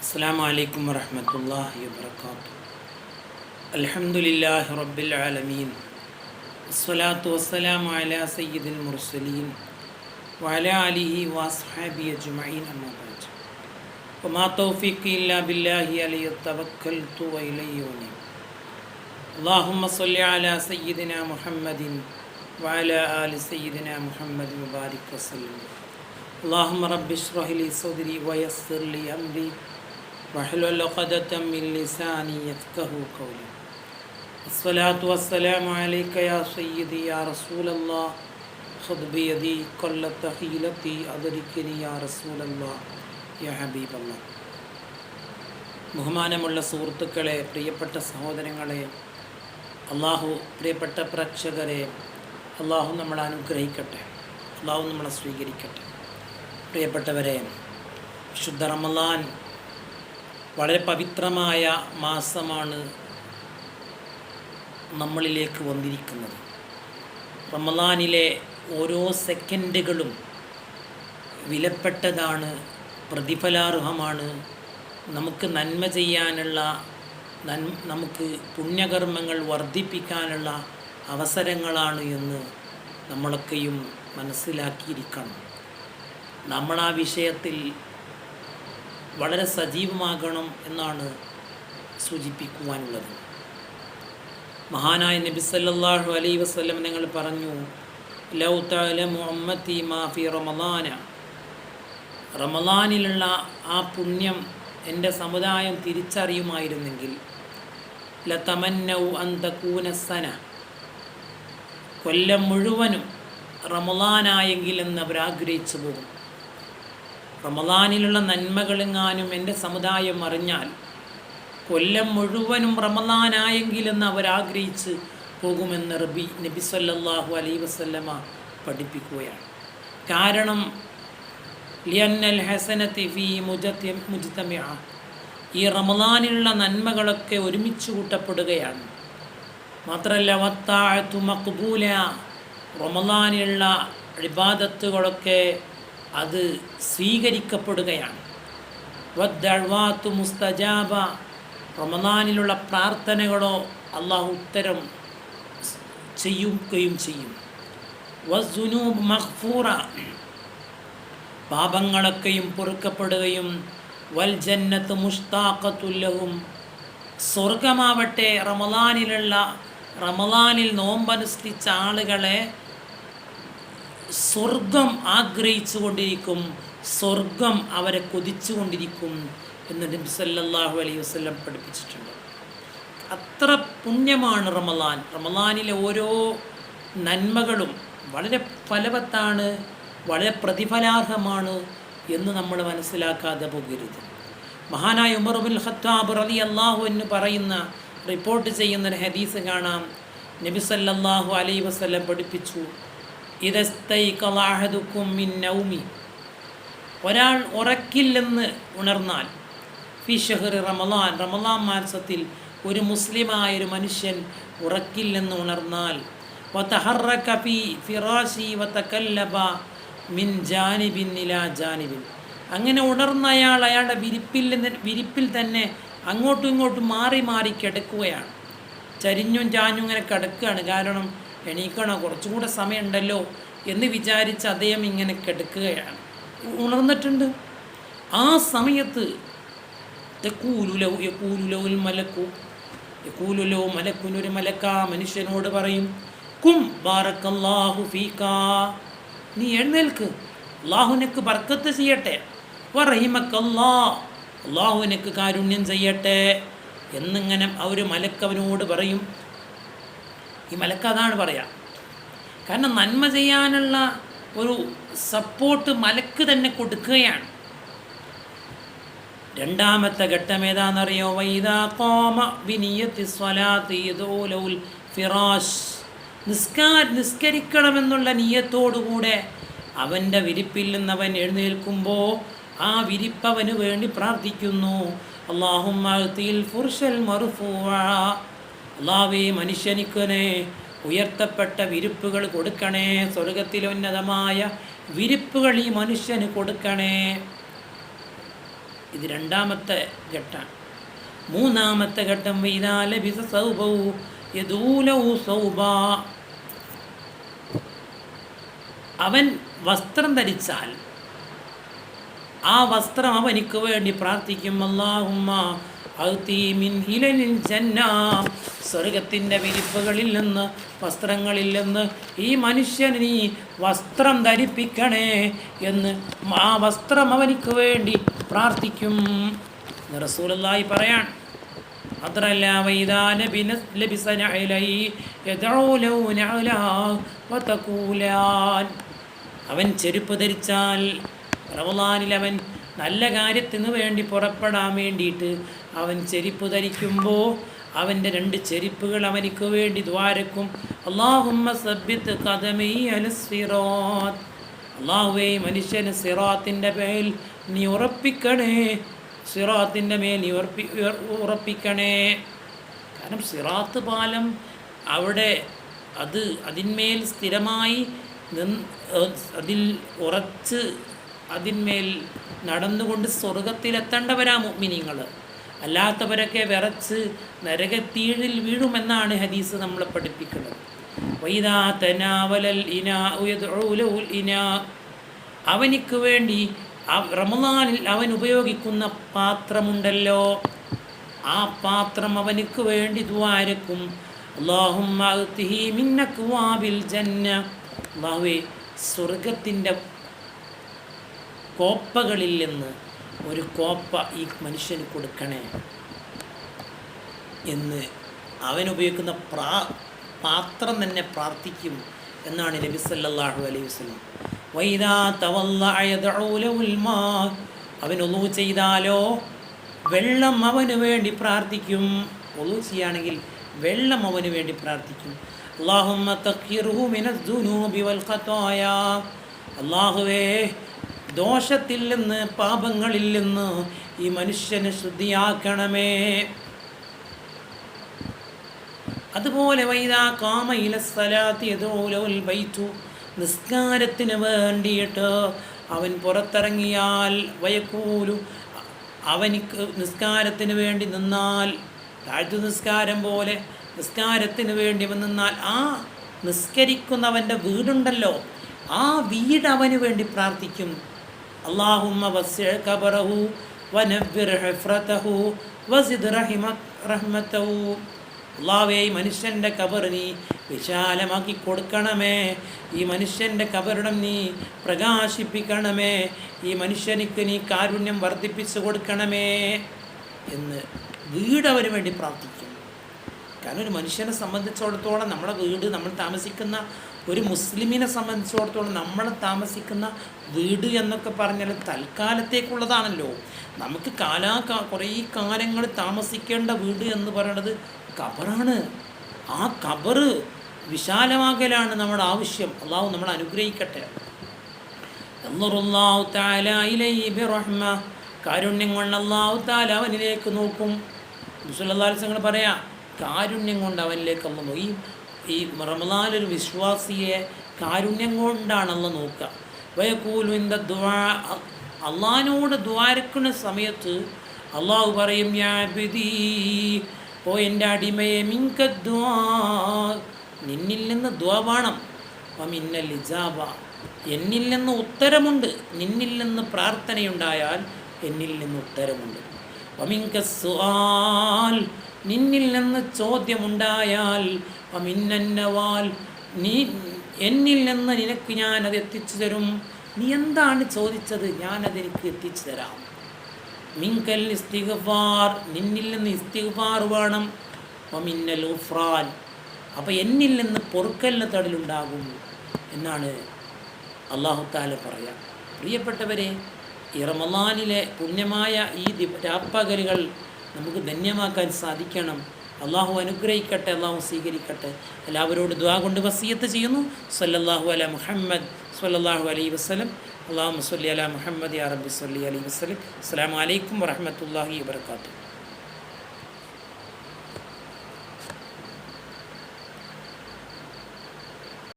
السلام عليكم ورحمة الله وبركاته. الحمد لله رب العالمين. الصلاة والسلام على سيد المرسلين وعلى آله وأصحابه أجمعين أما بعد. وما توفيقي إلا بالله عليه توكلت وإليه أنيب. اللهم صل على سيدنا محمد وعلى آل سيدنا محمد وبارك وسلم. اللهم رب اشرح لي صدري ويسر لي أمري واحلل عقدة من لساني يفقه قولي الصلاة والسلام عليك يا سيدي يا رسول الله خذ بيدي قلت حيلتي أدركني يا رسول الله يا حبيب الله ബഹുമാനമുള്ള സുഹൃത്തുക്കളെ പ്രിയപ്പെട്ട സഹോദരങ്ങളെ അള്ളാഹു പ്രിയപ്പെട്ട പ്രേക്ഷകരെ അള്ളാഹു നമ്മളെ അനുഗ്രഹിക്കട്ടെ അള്ളാഹു നമ്മളെ സ്വീകരിക്കട്ടെ പ്രിയപ്പെട്ടവരെ വിശുദ്ധ റമലാൻ വളരെ പവിത്രമായ മാസമാണ് നമ്മളിലേക്ക് വന്നിരിക്കുന്നത്. റമലാനിലെ ഓരോ സെക്കൻഡുകളും വിലപ്പെട്ടതാണ് പ്രതിഫലാർഹമാണ്. നമുക്ക് നന്മ ചെയ്യാനുള്ള നമുക്ക് പുണ്യകർമ്മങ്ങൾ വർദ്ധിപ്പിക്കാനുള്ള അവസരങ്ങളാണ് എന്ന് നമ്മളൊക്കെയും മനസ്സിലാക്കിയിരിക്കണം. നമ്മൾ ആ വിഷയത്തിൽ വളരെ സജീവമാകണം എന്നാണ് സൂചിപ്പിക്കുവാനുള്ളത്. മഹാനായ നബി സല്ലല്ലാഹു അലൈഹി വസല്ലം നിങ്ങൾ പറഞ്ഞു ലൗ തഅലമു ഉമ്മത്തി മാ ഫി റമളാന റമളാനിലുള്ള ആ പുണ്യം എന്റെ സമുദായം തിരിച്ചറിയുമായിരുന്നെങ്കിൽ ലതമന്നൗ അൻ തകൂന സന. കൊല്ലം മുഴുവനും റമളാനായെങ്കിൽ എന്ന് അവർ ആഗ്രഹിച്ചു പോകും. റമളാനിലുള്ള നന്മകളെങ്ങാനും എന്റെ സമുദായം അറിഞ്ഞാൽ കൊല്ലം മുഴുവനും റമദാനായെങ്കിലെന്ന് അവർ ആഗ്രഹിച്ച് പോകുമെന്ന് റബി നബി സല്ലാഹു അലൈഹി വസല്ലമ പഠിപ്പിക്കുകയാണ്. കാരണം ലിയന്നൽ ഹസനത്തി ഫി മുജത്തി ഈ റമദാനിലുള്ള നന്മകളൊക്കെ ഒരുമിച്ച് കൂട്ടപ്പെടുകയാണ്. മാത്രമല്ല വത്താഴത്തു മക്ബൂല. റമളാനിലുള്ള ഇബാദത്തുകളൊക്കെ അത് സ്വീകരിക്കപ്പെടുകയാണ്. വദ്ദഴ്വാത്തു മുസ്തജാബ റമദാനിലുള്ള പ്രാർത്ഥനകളോ അള്ളാഹു ഉത്തരം ചെയ്യുകയും ചെയ്യും. വസ്സുനൂബ് മഹ്ഫൂറ പാപങ്ങളൊക്കെയും പൊറുക്കപ്പെടുകയും വൽ ജന്നത്ത് മുഷ്താഖത്തുല്ലഹും സ്വർഗമാവട്ടെ റമദാനിലുള്ള റമദാനിൽ നോമ്പനുഷ്ഠിച്ച ആളുകളെ സ്വർഗം ആഗ്രഹിച്ചു കൊണ്ടിരിക്കും സ്വർഗം അവരെ കൊതിച്ചു കൊണ്ടിരിക്കും എന്ന് നബി സല്ലല്ലാഹു അലൈഹി വസല്ലം പഠിപ്പിച്ചിട്ടുണ്ട്. അത്ര പുണ്യമാണ് റമലാൻ റമലാനിലെ ഓരോ നന്മകളും വളരെ ഫലവത്താണ് വളരെ പ്രതിഫലാർഹമാണ് എന്ന് നമ്മൾ മനസ്സിലാക്കാതെ പോകരുത്. മഹാനായ ഉമർ ബിൻ ഖത്താബ് റലി അള്ളാഹു എന്ന് പറയുന്ന റിപ്പോർട്ട് ചെയ്യുന്ന ഹദീസ് കാണാം. നബി സല്ലല്ലാഹു അലൈഹി വസല്ലം പഠിപ്പിച്ചു ഇതസ്തൈക്കലാഹദുക്കും മിൻ നൗമി. ഒരാൾ ഉറക്കില്ലെന്ന് ഉണർന്നാൽ ഫി ഷഹർ റമലാൻ റമലാൻ മാസത്തിൽ ഒരു മുസ്ലിമായ ഒരു മനുഷ്യൻ ഉറക്കില്ലെന്ന് ഉണർന്നാൽ വതഹറക്ക ഫി ഫിറാശി വതകല്ലബ മിൻ ജാനിബിൻ ഇലാ ജാനിബിൻ. അങ്ങനെ ഉണർന്ന അയാൾ അയാളുടെ വിരിപ്പിൽ വിരിപ്പിൽ തന്നെ അങ്ങോട്ടും ഇങ്ങോട്ടും മാറി മാറി കിടക്കുകയാണ്. ചരിഞ്ഞും ചാഞ്ഞും ഇങ്ങനെ കിടക്കുകയാണ്. കാരണം എണീക്കണോ? കുറച്ചും കൂടെ സമയമുണ്ടല്ലോ എന്ന് വിചാരിച്ച് അദ്ദേഹം ഇങ്ങനെ കിടക്കുകയാണ്. ഉണർന്നിട്ടുണ്ട്. ആ സമയത്ത് തെക്കൂലുലോ മലക്കു യക്കൂലുലോ മലക്കുനൊരു മലക്ക മനുഷ്യനോട് പറയും കും ബാറക്കല്ലാഹു ഫീക്കാ. നീ എഴുന്നേൽക്ക്. അള്ളാഹുനക്ക് ബർക്കത്ത് ചെയ്യട്ടെ. വറഹിമക്കല്ലാ. അള്ളാഹുനക്ക് കാരുണ്യം ചെയ്യട്ടെ. എന്നിങ്ങനെ അവർ മലക്കവനോട് പറയും ഈ മലക്ക് അതാണ് പറയാം. കാരണം നന്മ ചെയ്യാനുള്ള ഒരു സപ്പോർട്ട് മലക്ക് തന്നെ കൊടുക്കുകയാണ്. രണ്ടാമത്തെ ഘട്ടം ഏതാണെന്നറിയോ? വൈദാ കോമ വിനിയത്തി സ്വലാത്തി യദൂലൗൽ ഫിറാഷ്. നിസ്കാ നിസ്കരിക്കണമെന്നുള്ള നീയത്തോടുകൂടെ അവന്റെ വിരിപ്പിൽ നിന്ന് അവൻ എഴുന്നേൽക്കുമ്പോൾ ആ വിരിപ്പവന് വേണ്ടി പ്രാർത്ഥിക്കുന്നു. അള്ളാഹുൽ അള്ളാഹവേ മനുഷ്യനിക്കനെ ഉയർത്തപ്പെട്ട വിരിപ്പുകൾ കൊടുക്കണേ. സ്വർഗത്തിലുന്നതമായ വിരിപ്പുകൾ ഈ മനുഷ്യന് കൊടുക്കണേ. ഇത് രണ്ടാമത്തെ ഘട്ടം. മൂന്നാമത്തെ ഘട്ടം വൈതാലബിസ സൗഭവു യദൂലൗ സൗബ അവൻ വസ്ത്രം ധരിച്ചാൽ ആ വസ്ത്രം അവനിക്ക് വേണ്ടി പ്രാർത്ഥിക്കും. അള്ളാഹുമ്മ സ്വർഗത്തിന്റെ വിരിപ്പുകളിൽ നിന്ന് വസ്ത്രങ്ങളിൽ നിന്ന് ഈ മനുഷ്യന് നീ വസ്ത്രം ധരിപ്പിക്കണേ എന്ന് ആ വസ്ത്രം അവനിക്ക് വേണ്ടി പ്രാർത്ഥിക്കും റസൂലായി പറയാൻ അവൻ ചെരുപ്പ് ധരിച്ചാൽ റമലാനിൽ അവൻ നല്ല കാര്യത്തിന് വേണ്ടി പുറപ്പെടാൻ വേണ്ടിയിട്ട് അവൻ ചെരിപ്പ് ധരിക്കുമ്പോൾ അവന്റെ രണ്ട് ചെരിപ്പുകൾ അവനിക്ക് വേണ്ടി ദ്വാരക്കും. അള്ളാഹുമ്മ സബ്യത്ത് കഥമീ അനുസിറോത്ത് അള്ളാഹുവേ മനുഷ്യന് സിറാത്തിന്റെ മേൽ നീ ഉറപ്പിക്കണേ. സിറാത്തിന്റെ മേൽ നീ ഉറപ്പി ഉറപ്പിക്കണേ. കാരണം സിറാത്ത് പാലം അവിടെ അത് അതിന്മേൽ സ്ഥിരമായി അതിൽ ഉറച്ച് അതിന്മേൽ നടന്നുകൊണ്ട് സ്വർഗത്തിലെത്തേണ്ടവരാ മുഗ്മിനിങ്ങൾ അല്ലാത്തവരൊക്കെ വിറച്ച് നരകത്തീഴിൽ വീഴുമെന്നാണ് ഹദീസ് നമ്മളെ പഠിപ്പിക്കുന്നത്. അവനിക്ക് വേണ്ടി റമദാനിൽ അവൻ ഉപയോഗിക്കുന്ന പാത്രമുണ്ടല്ലോ. ആ പാത്രം അവനിക്ക് വേണ്ടി ദ്വാരക്കും അള്ളാഹുവേ സ്വർഗത്തിന്റെ കോപ്പകളിൽ നിന്ന് ഒരു കോപ്പ ഈ മനുഷ്യന് കൊടുക്കണേ എന്ന് അവൻ ഉപയോഗിക്കുന്ന പ്രാ പാത്രം തന്നെ പ്രാർത്ഥിക്കും എന്നാണ് നബി സല്ലല്ലാഹു അലൈഹി വസല്ലം. വൈദാ അവൻ ഒന്നു ചെയ്താലോ വെള്ളം അവന് വേണ്ടി പ്രാർത്ഥിക്കും. ഒന്നു ചെയ്യുകയാണെങ്കിൽ വെള്ളം അവന് വേണ്ടി പ്രാർത്ഥിക്കും. അള്ളാഹുവേ ദോഷത്തിൽ നിന്ന് പാപങ്ങളിൽ നിന്ന് ഈ മനുഷ്യനെ ശുദ്ധിയാക്കണമേ. അതുപോലെ വൈദാ കാമയില സ്ഥലാത്തി ബൈറ്റു നിസ്കാരത്തിന് വേണ്ടിയിട്ട് അവൻ പുറത്തിറങ്ങിയാൽ വയക്കൂലു. അവനിക്ക് നിസ്കാരത്തിന് വേണ്ടി നിന്നാൽ താഴ്ത്തു നിസ്കാരം പോലെ നിസ്കാരത്തിന് വേണ്ടി നിന്നാൽ ആ നിസ്കരിക്കുന്നവന്റെ വീടുണ്ടല്ലോ. ആ വീട് അവന് വേണ്ടി പ്രാർത്ഥിക്കും. അള്ളാഹുമ്മ വസ്യ കബറഹു വനവ്വിർ ഹഫ്രതഹു വസിദ് റഹിമ റഹ്മത്തഹു അള്ളാവേ ഈ മനുഷ്യന്റെ കബർ നീ വിശാലമാക്കി കൊടുക്കണമേ. ഈ മനുഷ്യന്റെ കബറിടം നീ പ്രകാശിപ്പിക്കണമേ. ഈ മനുഷ്യനിക്ക് നീ കാരുണ്യം വർദ്ധിപ്പിച്ചു കൊടുക്കണമേ എന്ന് വീടവന് വേണ്ടി പ്രാർത്ഥിക്കും കാരണം ഒരു മനുഷ്യനെ സംബന്ധിച്ചിടത്തോളം നമ്മുടെ വീട് നമ്മൾ താമസിക്കുന്ന ഒരു മുസ്ലിമിനെ സംബന്ധിച്ചിടത്തോളം നമ്മൾ താമസിക്കുന്ന വീട് എന്നൊക്കെ പറഞ്ഞാൽ തൽക്കാലത്തേക്കുള്ളതാണല്ലോ. നമുക്ക് കാലാ കുറേ കാലങ്ങൾ താമസിക്കേണ്ട വീട് എന്ന് പറയുന്നത് കബറാണ് ആ കബറ് വിശാലമാകലാണ് നമ്മുടെ ആവശ്യം. അള്ളാഹു നമ്മൾ അനുഗ്രഹിക്കട്ടെ. കാരുണ്യം കൊണ്ട് അള്ളാഹു താല അവനിലേക്ക് നോക്കും. മുസ്ലാസ്ങ്ങൾ പറയാം കാരുണ്യം കൊണ്ട് അവനിലേക്ക് അല്ല ഈ ഈ റമദാനൊരു വിശ്വാസിയെ കാരുണ്യം കൊണ്ടാണല്ലോ നോക്കുക. വയക്കൂലു ഇന്ത ദ്വാ അള്ളഹാനോട് ദ്വാരക്കുന്ന സമയത്ത് അള്ളാഹു പറയും ഓ എന്റെ അടിമയെ മിങ്ക നിന്നിൽ നിന്ന് ദ്വാ വേണം. മിന്നൽ ഇജാബ എന്നിൽ നിന്ന് ഉത്തരമുണ്ട്. നിന്നിൽ നിന്ന് പ്രാർത്ഥനയുണ്ടായാൽ എന്നിൽ നിന്ന് ഉത്തരമുണ്ട്. വമിങ്ക സുആൽ. നിന്നിൽ നിന്ന് ചോദ്യമുണ്ടായാൽ അമിന്നന്നവാൽ നീ എന്നിൽ നിന്ന് നിനക്ക് ഞാൻ അത് എത്തിച്ചു തരും. നീ എന്താണ് ചോദിച്ചത്? ഞാനതെനിക്ക് എത്തിച്ചു തരാം. മിങ്കൽ ഇസ്തിഗ്ഫാർ നിന്നിൽ നിന്ന് ഇസ്തിഗ്ഫാർ വേണം. ഒമിന്നൽ ഉഫ്രാൻ. അപ്പോൾ എന്നിൽ നിന്ന് പൊറുക്കലിന് തടലുണ്ടാകും എന്നാണ് അള്ളാഹു താല പറയാം. പ്രിയപ്പെട്ടവരെ ഈ റമലാനിലെ പുണ്യമായ ഈ രാപ്പകലുകൾ നമുക്ക് ധന്യമാക്കാൻ സാധിക്കണം. അള്ളാഹു അനുഗ്രഹിക്കട്ടെ അള്ളാഹു സ്വീകരിക്കട്ടെ. എല്ലാവരോട് ദ്വാ കൊണ്ട് വസീയത്ത് ചെയ്യുന്നു. സല്ലല്ലാഹു അല മുഹമ്മദ് സല്ലല്ലാഹു അലൈഹി വസ്ലം അള്ളാഹു സല്ലി അല മുഹമ്മദ് യാ റബ്ബി സല്ലി അലൈഹി വസ്ലം അസ്സാം വലൈക്കും വറഹമത്തല്ലാഹി വാത്തു